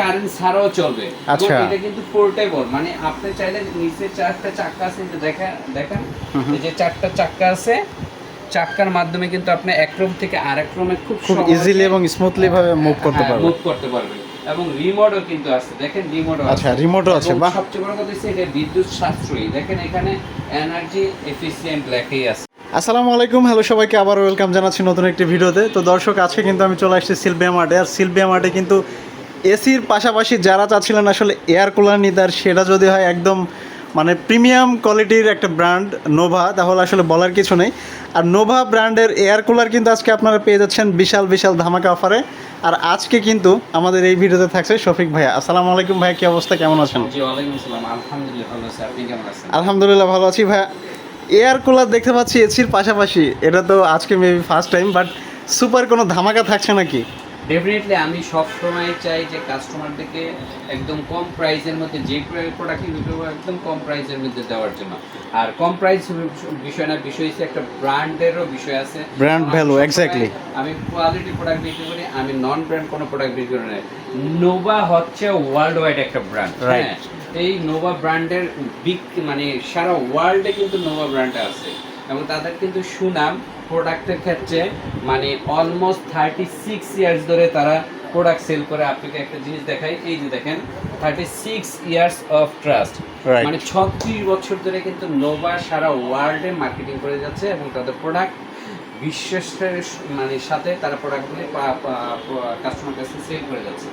Current ছাড়াও চলবে। আচ্ছা। এটা কিন্তু পোর্টেবল মানে আপনি চাইলে নিচে চারটা চাক্কা আছে যে দেখেন? এই যে চারটা চাক্কা আছে চাক্কার মাধ্যমে কিন্তু আপনি এক রুম থেকে আরেক রুমে খুব খুব ইজিলি এবং স্মুথলি ভাবে মুভ করতে পারবে। মুভ করতে পারবেন এবং রিমোটও কিন্তু আছে দেখেন রিমোটও আচ্ছা, remote ও আছে, বাহ। সবচেয়ে বড় কথা হচ্ছে এটা বিদ্যুৎ সাশ্রয়ী। দেখেন এখানে এনার্জি এফিসিয়েন্ট লেখাই আছে। আসসালামু আলাইকুম হ্যালো সবাইকে আবার ওয়েলকাম জানাচ্ছি নতুন একটি ভিডিওতে। তো দর্শক আজকে কিন্তু আমি চলে আসছি সিলভিয়া মার্টে। আর সিলভিয়া মার্টে কিন্তু এসির পাশাপাশি যারা চাচ্ছিলেন আসলে এয়ার কুলার নিতে আর সেটা যদি হয় একদম মানে প্রিমিয়াম কোয়ালিটির একটা ব্র্যান্ড নোভা তাহলে আসলে বলার কিছু নেই। আর নোভা ব্র্যান্ডের এয়ার কুলার কিন্তু আজকে আপনারা পেয়ে যাচ্ছেন বিশাল বিশাল ধামাকা অফারে আর আজকে কিন্তু আমাদের এই ভিডিওতে থাকছে শফিক ভাইয়া। আসসালামু আলাইকুম ভাইয়া কি অবস্থা? কেমন আছেন? জি ওয়ালাইকুম আসসালাম। আলহামদুলিল্লাহ ভালো আছি। কেমন আছেন? আলহামদুলিল্লাহ ভালো আছি ভাইয়া। এয়ার কুলার দেখতে পাচ্ছি এসির পাশাপাশি। এটা তো আজকে maybe first time but super কোনো ধামাকা থাকছে নাকি? ডেফিনেটলি আমি সব সময় চাই যে কাস্টমারদেরকে একদম কম প্রাইসের মধ্যে যে প্রোডাক্ট একদম কম প্রাইসের মধ্যে দেওয়ার জন্য। আর কম প্রাইস বিষয় না বিষয় হচ্ছে একটা ব্র্যান্ডেরও বিষয় আছে। Value, সবসময়- exactly. আমি কোয়ালিটি প্রোডাক্ট বিক্রি করি আমি নন ব্র্যান্ড কোনো প্রোডাক্ট বিক্রি করি না। নোভা হচ্ছে ওয়ার্ল্ড ওয়াইড একটা ব্র্যান্ড Right. এই নোভা ব্র্যান্ডের বিগ মানে সারা ওয়ার্ল্ডে কিন্তু নোভা ব্র্যান্ডটা আছে। এবং তাদের কিন্তু সুনাম প্রোডাক্টের ক্ষেত্রে মানে অলমোস্ট থার্টি সিক্স ইয়ার্স ধরে তারা প্রোডাক্ট সেল করে। আপনাকে একটা জিনিস দেখাই এই যে দেখেন thirty six years of trust মানে ছত্রিশ বছর ধরে কিন্তু নোভা সারা ওয়ার্ল্ডে মার্কেটিং করে যাচ্ছে এবং তাদের প্রোডাক্ট বিশ্বাসের মানে সাথে তারা প্রোডাক্টগুলি কাস্টমার কাছে সেল করে যাচ্ছে।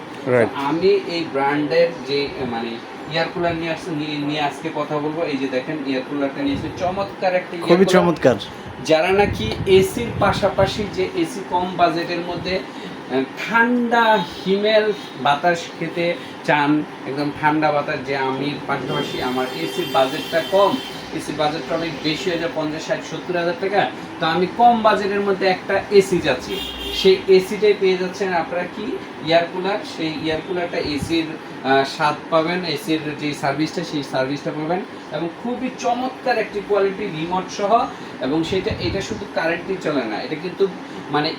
আমি এই ব্র্যান্ডের যে মানে ইয়ার কুলার নিয়ে আসছে নিয়ে- নিয়ে আজকে কথা বলব। এই যে দেখেন ইয়ার কুলারটা নিয়েছে চমৎকার একটা খুবই চমৎকার। যারা নাকি এসির পাশাপাশি যে এসি কম বাজেটের মধ্যে ঠান্ডা হিমেল বাতাস খেতে চান একদম ঠান্ডা বাতাস যে আমি পাশাপাশি আমার এসির বাজেটটা কম এসির বাজেটটা অনেক বেশি হয়ে যায় পঞ্চাশ ষাট সত্তর হাজার টাকা তো আমি কম বাজেটের মধ্যে একটা এসি যাচ্ছি। সেই এসিটাই পেয়ে যাচ্ছেন আপনারা কি? এয়ার কুলার সেই এয়ার কুলারটা এসির স্বাদ পাবেন এসির যে সার্ভিসটা সেই সার্ভিসটা পাবেন এবং খুবই চমৎকার একটি কোয়ালিটি রিমোট সহ এবং সেটা এটা শুধু কারেন্টই চলে না এটা কিন্তু মানে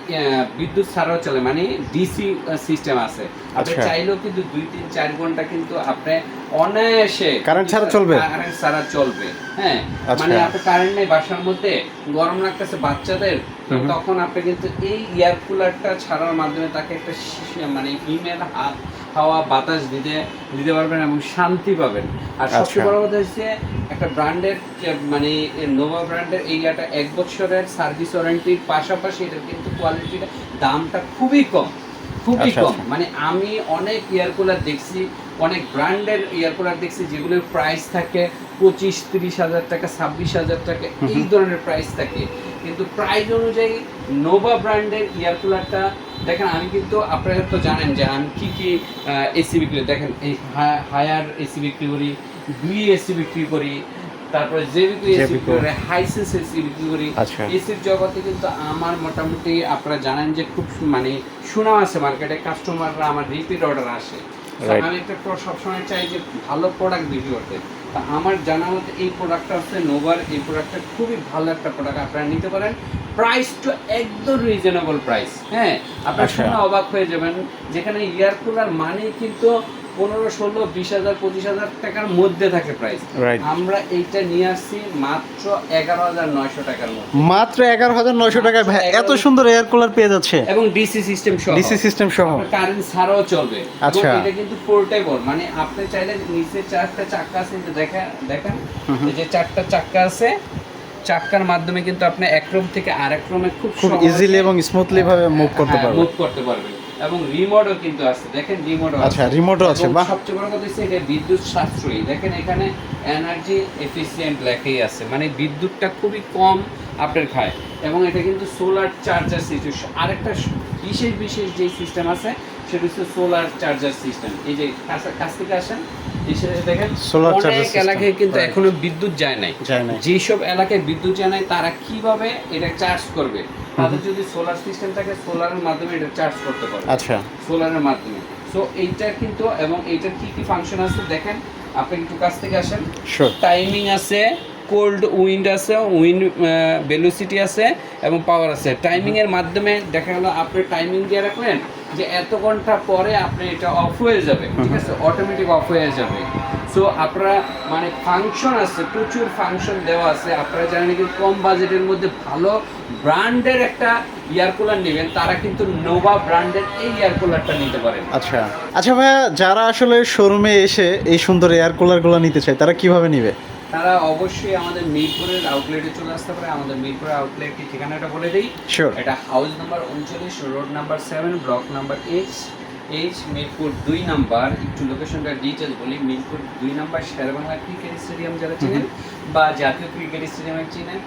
বিদ্যুৎ ছাড়াও চলে মানে ডিসি সিস্টেম আছে আপনি আচ্ছা। চাইলেও কিন্তু দুই তিন চার ঘণ্টা কিন্তু আপনি অনায়াসে Current ছাড়া চলবে? কারেন্ট ছাড়া চলবে হ্যাঁ আচ্ছা। মানে আপনার কারেন্ট নেই বাসার মধ্যে গরম লাগতেছে বাচ্চাদের তখন আপনি কিন্তু এই এয়ার কুলারটা ছাড়ার মাধ্যমে তাকে একটা মানে হিমেল হাত হাওয়া বাতাস দিতে দিতে পারবেন এবং শান্তি পাবেন। আর সবচেয়ে আচ্ছা। বড় কথা হচ্ছে একটা ব্র্যান্ডের মানে নোভা ব্র্যান্ডের এই একটা এক বছরের সার্ভিস ওয়ারেন্টির পাশাপাশি এটার কিন্তু কোয়ালিটিটা দামটা খুবই কম। খুবই আচ্ছা, কম। আচ্ছা। মানে আমি অনেক এয়ার কুলার দেখছি অনেক ব্র্যান্ডের এয়ার কুলার দেখছি যেগুলোর প্রাইস থাকে পঁচিশ তিরিশ হাজার টাকা ছাব্বিশ হাজার টাকা এই ধরনের প্রাইস থাকে। কিন্তু প্রাইস অনুযায়ী নোভা ব্র্যান্ডের এয়ার কুলারটা দেখেন আমি কিন্তু আপনারা তো জানেন যে আমি কি কি এসি বিক্রি দেখেন এই হায়ার এসি বিক্রি করি দুই এসি বিক্রি করি তারপরে যে বিক্রি এসি বিক্রি করি হাইসেন্স এসি বিক্রি করি। এসির জগতে কিন্তু আমার মোটামুটি আপনারা জানেন যে খুব মানে সুনাম আছে মার্কেটে কাস্টমাররা আমার রিপিট অর্ডার আসে। আমি একটা সবসময় চাই যে ভালো প্রোডাক্ট বিক্রি করতে। তা আমার জানা মতে এই প্রোডাক্টটা হচ্ছে নোভার এই প্রোডাক্টটা খুবই ভালো একটা প্রোডাক্ট আপনারা নিতে পারেন। প্রাইস তো একদম রিজনেবল প্রাইস হ্যাঁ আপনারা আচ্ছা। শুনে অবাক হয়ে যাবেন। যেখানে এয়ার কুলার মানে কিন্তু পনেরো ষোলো বিশ হাজার পঁচিশ হাজার টাকার মধ্যে থাকে প্রাইস আমরা এইটা নিয়ে আসছি মাত্র এগারো হাজার নয়শো টাকার মধ্যে। মাত্র এগারো হাজার নয়শো টাকায় এত সুন্দর এয়ার কুলার পেয়ে যাচ্ছে। এবং ডিসি সিস্টেম সহ। ডিসি সিস্টেম সহ। কারেন্ট ছাড়াও চলবে। আচ্ছা। এটা কিন্তু পোর্টেবল মানে আপনি চাইলে নিচে চারটা চাক্কা আছে দেখা দেখেন। যে চারটা চাক্কা আছে চাক্কার মাধ্যমে কিন্তু আপনি এক রুম থেকে আরেক রুমে খুব খুব ইজিলি এবং স্মুথলি ভাবে মুভ করতে পারবেন। মুভ করতে পারবেন। এবং রিমোটও কিন্তু আছে। দেখেন রিমোটও আচ্ছা, remote-ও আছে, বাহ। সবচেয়ে বড় কথা হচ্ছে এটা বিদ্যুৎ সাশ্রয়ী। দেখেন এখানে এনার্জি এফিসিয়েন্ট লেখাই আছে। মানে বিদ্যুৎটা খুবই কম আপনার খায় এবং এটা কিন্তু সোলার চার্জার সিস্টেম আরেকটা বিশেষ বিশেষ যে সিস্টেম আছে সেটা হচ্ছে সোলার চার্জার সিস্টেম এই যে কাছ- কাছ থেকে আসেন দেখেন অনেক এলাকায় কিন্তু এখনও বিদ্যুৎ যায় নাই। যায় নাই। যেসব এলাকায় বিদ্যুৎ যায় নাই তারা কীভাবে এটা চার্জ করবে? তাদের যদি সোলার সিস্টেম থাকে সোলারের মাধ্যমে এটা চার্জ করতে পারবে। আচ্ছা। সোলারের মাধ্যমে। সো এইটার কিন্তু এবং এইটার কি কি ফাংশন আছে দেখেন আপনি একটু কাছ থেকে আসেন। টাইমিং আছে কোল্ড উইন্ড আছে উইন্ড ভেলোসিটি আছে এবং পাওয়ার আছে। টাইমিং এর মাধ্যমে দেখা গেল আপনি টাইমিং দিয়ে রাখলেন যে এত ঘণ্টা পরে আপনি এটা অফ হয়ে যাবে। ঠিক আছে? অটোমেটিক অফ হয়ে যাবে। সো আপনারা মানে ফাংশন আছে প্রচুর ফাংশন দেওয়া আছে। আপনারা যারা নাকি কম বাজেটের মধ্যে ভালো ব্র্যান্ডের একটা এয়ার কুলার নেবেন তারা কিন্তু নোভা ব্র্যান্ডের এই এয়ার কুলারটা নিতে পারেন। আচ্ছা। আচ্ছা ভাইয়া যারা আসলে শোরুমে এসে এই সুন্দর এয়ার কুলারগুলো নিতে চায় তারা কীভাবে নিবে? তারা অবশ্যই আমাদের মিরপুরের আউটলেটে চলে আসতে পারে। আমাদের মিরপুরের আউটলেটের ঠিকানাটা বলে দিই। এটা হাউস নাম্বার উনচল্লিশ road number seven block number H H Mirpur দুই নাম্বার। একটু লোকেশনটা ডিটেল বলি মিরপুর দুই নাম্বার শেরবাংলা ক্রিকেট স্টেডিয়াম যারা চিনেন বা জাতীয় ক্রিকেট স্টেডিয়ামে চিনেন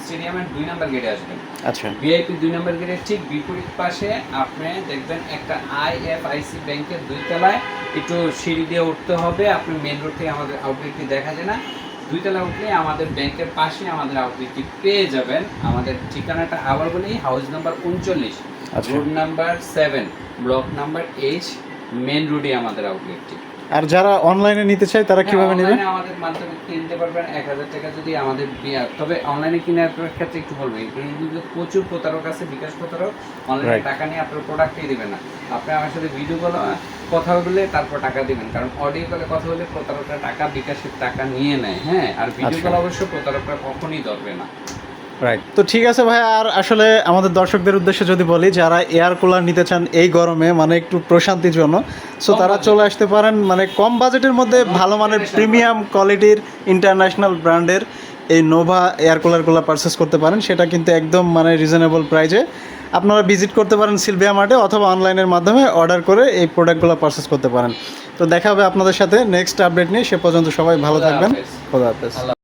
স্টেডিয়ামের দুই নাম্বার গেটে আসবেন। আচ্ছা। ভিআইপি দুই নম্বর গেটের ঠিক বিপরীত পাশে আপনি দেখবেন একটা আইএফআইসি ব্যাংকের দুই তলায় একটু সিঁড়ি দিয়ে উঠতে হবে আপনি মেন রোড থেকে আমাদের আউটলেটটি দেখা যায় না। দুই তলা উঠলে আমাদের ব্যাংকের পাশে আমাদের আউটলেটটি পেয়ে যাবেন। আমাদের ঠিকানাটা আবার বলি হাউস নাম্বার উনচল্লিশ। Road number seven block number H main রোডে আমাদের আউটলেটটি আর যারা অনলাইনে নিতে চায় তারা কীভাবে হ্যাঁ, নেবে? online আমাদের মাধ্যমে কিনতে পারবেন। এক হাজার টাকা যদি আমাদের তবে অনলাইনে কেনার ক্ষেত্রে একটু বলব কিন্তু প্রচুর প্রতারক আছে বিকাশ প্রতারক। অনলাইনে টাকা নিয়ে আপনার প্রোডাক্টই দিবেন না। আপনি আমার সাথে ভিডিও কল কথা বলে তারপর টাকা দিবেন। কারণ অডিও কলে কথা বলে প্রতারকরা টাকা বিকাশের টাকা নিয়ে নেয় হ্যাঁ? আর ভিডিও আচ্ছা। কল অবশ্য প্রতারকরা কখনই ধরবে না। রাইট তো ঠিক আছে ভাই আর আসলে আমাদের দর্শকদের উদ্দেশ্যে যদি বলি যারা এয়ার কুলার নিতে চান এই গরমে মানে একটু প্রশান্তির জন্য সো তারা চলে আসতে পারেন মানে কম বাজেটের মধ্যে ভালো মানের প্রিমিয়াম কোয়ালিটির ইন্টারন্যাশনাল ব্র্যান্ডের এই নোভা এয়ার কুলারগুলো পারচেস করতে পারেন। সেটা কিন্তু একদম মানে রিজনেবল প্রাইজে আপনারা ভিজিট করতে পারেন সিলভিয়া মার্টে অথবা অনলাইনের মাধ্যমে অর্ডার করে এই প্রোডাক্টগুলো পারচেস করতে পারেন। তো দেখা হবে আপনাদের সাথে। নেক্সট আপডেট নিয়ে সে পর্যন্ত সবাই ভালো থাকবেন। খোদা হাফেজ।